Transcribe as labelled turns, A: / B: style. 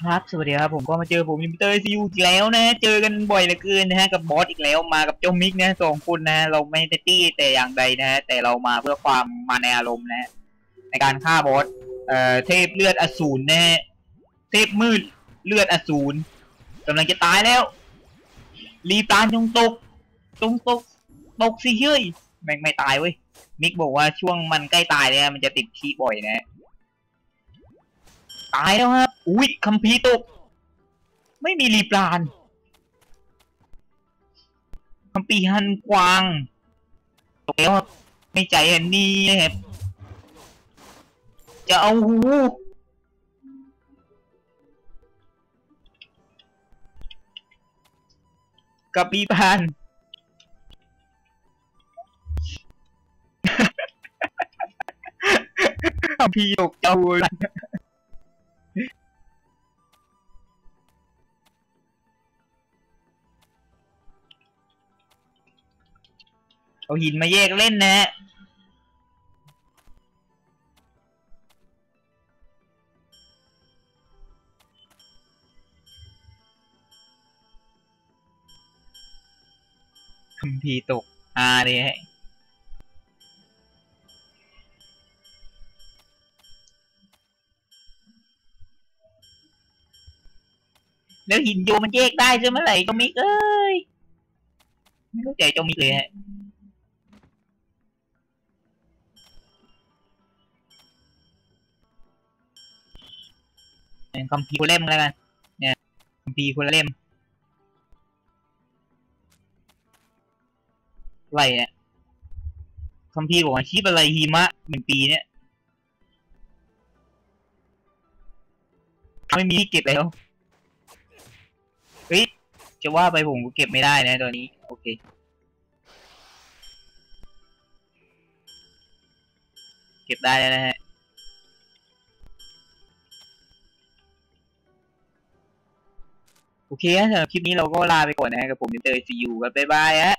A: ครับสวัสดีครับผมก็มาเจอผมมิเตอร์ซีอูอีกแล้วนะเจอกันบ่อยเหลือเกินนะฮะกับบอสอีกแล้วมากับเจ้ามิกนะสองคนนะเราไม่ได้ตี้แต่อย่างใดนะฮะแต่เรามาเพื่อความมาในอารมณ์นะฮะในการฆ่าบอสเอ่อเทพเลือดอสูรนะฮะเทพมืดเลือดอสูรกำลังจะตายแล้วรีบตานจงตกจงตกตกสิเฮ้ยแม่งไม่ตายเว้ยมิกบอกว่าช่วงมันใกล้ตายเนี่ยมันจะติดคีบ่อยนะ ตายแล้วครับ อุ้ยคัมภีตก ไม่มีรีปลานคัมภีฮันกวางตกแล้วครับไม่ใจอันนี้นะครับจะเอาหูกับปีพานคัมภีร์ตกเจ้าหู เอาหินมาแยกเล่นนะฮะคัมภีร์ตกอาเลยฮะแล้วหินโยมันแยกได้ใช่ไหมไหร่เจ้ามิกเอ้ย ไม่เข้าใจจมิกเลยฮะ คัมภีร์คนเล่มแล้วกัน เนี่ยคัมภีร์คนเล่มไรเนี่ยคัมภีร์บอกว่าชีพอะไรหิมะหนึ่งปีเนี่ยไม่มีที่เก็บแล้วเฮ้ยจะว่าไปผมก็เก็บไม่ได้นะตัวนี้ โอเคเก็บได้แล้วนะฮะ โอเคฮะสำหรับคลิปนี้เราก็ลาไปก่อนนะฮะกับผมเตยซียูกันบ๊ายบายฮะ